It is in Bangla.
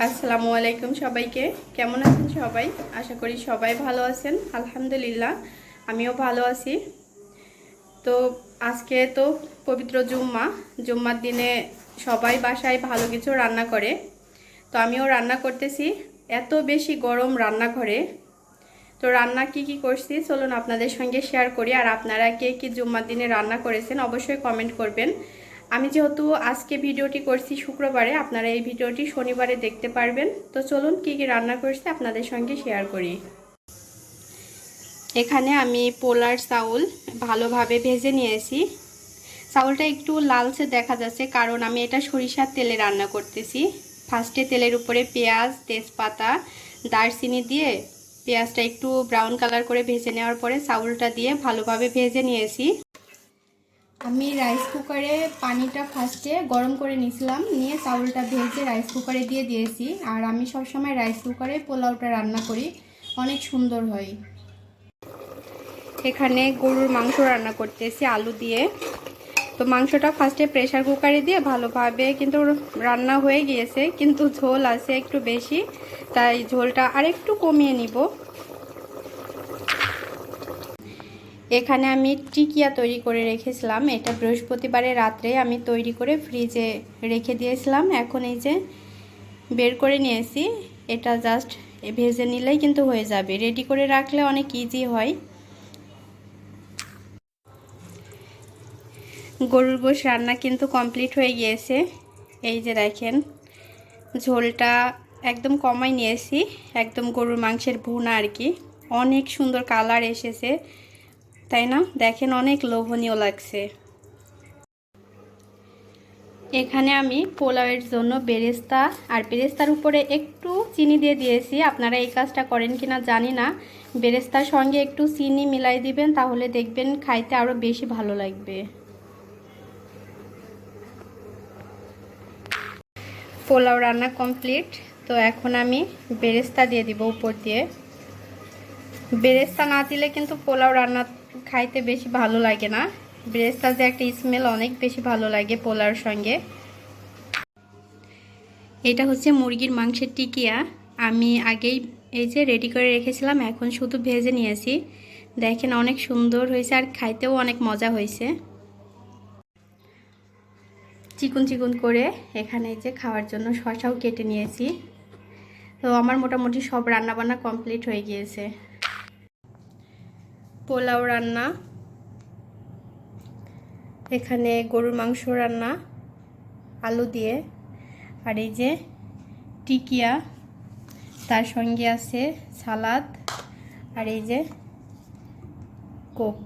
আসসালামু আলাইকুম সবাইকে। কেমন আছেন সবাই? আশা করি সবাই ভালো আছেন। আলহামদুলিল্লাহ, আমিও ভালো আছি। তো আজকে তো পবিত্র জুম্মা। জুম্মার দিনে সবাই বাসায় ভালো কিছু রান্না করে। তো আমিও রান্না করতেছি। এত বেশি গরম রান্নাঘরে। তো রান্না কি কি করছি চলুন আপনাদের সঙ্গে শেয়ার করি। আর আপনারা কে কি জুম্মার দিনে রান্না করেছেন অবশ্যই কমেন্ট করবেন। আমি যেহেতু আজকে ভিডিওটি করছি শুক্রবারে, আপনারা এই ভিডিওটি শনিবারে দেখতে পারবেন। তো চলুন কি কি রান্না করছি আপনাদের সঙ্গে শেয়ার করি। এখানে আমি পোলার চাউল ভালোভাবে ভেজে নিয়েছি। চাউলটা একটু লালচে দেখা যাচ্ছে, কারণ আমি এটা সরিষার তেলে রান্না করতেছি। ফার্স্টে তেলের উপরে পেঁয়াজ, তেজপাতা, দারচিনি দিয়ে পেঁয়াজটা একটু ব্রাউন কালার করে ভেজে নেওয়ার পরে চাউলটা দিয়ে ভালোভাবে ভেজে নিয়েছি। আমি রাইস কুকারে পানিটা ফার্স্টে গরম করে নিয়েছিলাম, নিয়ে চাউলটা ভেজে রাইস কুকারে দিয়ে দিয়েছি। আর আমি সবসময় রাইস কুকারে পোলাওটা রান্না করি, অনেক সুন্দর হয়। এখানে গরুর মাংস রান্না করতেছি আলু দিয়ে। তো মাংসটা ফার্স্টে প্রেশার কুকারে দিয়ে ভালোভাবে কিন্তু রান্না হয়ে গিয়েছে, কিন্তু ঝোল আছে একটু বেশি, তাই ঝোলটা আরেকটু কমিয়ে নিব। এখানে আমি টিকিয়া তৈরি করে রেখেছিলাম। এটা বৃহস্পতিবারে রাত্রে আমি তৈরি করে ফ্রিজে রেখে দিয়েছিলাম। এখন এই যে বের করে নিয়েছি, এটা জাস্ট ভেজে নিলেই কিন্তু হয়ে যাবে। রেডি করে রাখলে অনেক ইজি হয়। গরুর গোশ রান্না কিন্তু কমপ্লিট হয়ে গিয়েছে। এই যে দেখেন, ঝোলটা একদম কমাই নিয়েছি। একদম গরুর মাংসের ভুনা আর কি। অনেক সুন্দর কালার এসেছে। তাই না? দেখেন অনেক লোভনীয় লাগছে। এখানে আমি পোলাওয়ের জন্য বেরেস্তা আর বেরেস্তার উপরে একটু চিনি দিয়ে দিয়েছি। আপনারা এই কাজটা করেন কিনা জানি না। বেরেস্তার সঙ্গে একটু চিনি মিলাই দিবেন, তাহলে দেখবেন খাইতে আরও বেশি ভালো লাগবে। পোলাও রান্না কমপ্লিট। তো এখন আমি বেরেস্তা দিয়ে দিব উপর দিয়ে। বেরেস্তা না দিলে কিন্তু পোলাও রান্না খাইতে বেশি ভালো লাগে না। বেরেস্তা যে একটা স্মেল অনেক বেশি ভালো লাগে পোলার সঙ্গে। এটা হচ্ছে মুরগির মাংসের টিকিয়া। আমি আগেই এই যে রেডি করে রেখেছিলাম, এখন শুধু ভেজে নিয়েছি। দেখেন অনেক সুন্দর হয়েছে আর খাইতেও অনেক মজা হয়েছে। চিকুন চিকুন করে এখানে যে খাওয়ার জন্য শশাও কেটে নিয়েছি। তো আমার মোটামুটি সব রান্নাবান্না কমপ্লিট হয়ে গিয়েছে। পোলাও রান্না, এখানে গরুর মাংস রান্না, আলু দিয়ে, আর এই যে টিকিয়া, তার সঙ্গে আছে সালাদ, আর এই যে কোক।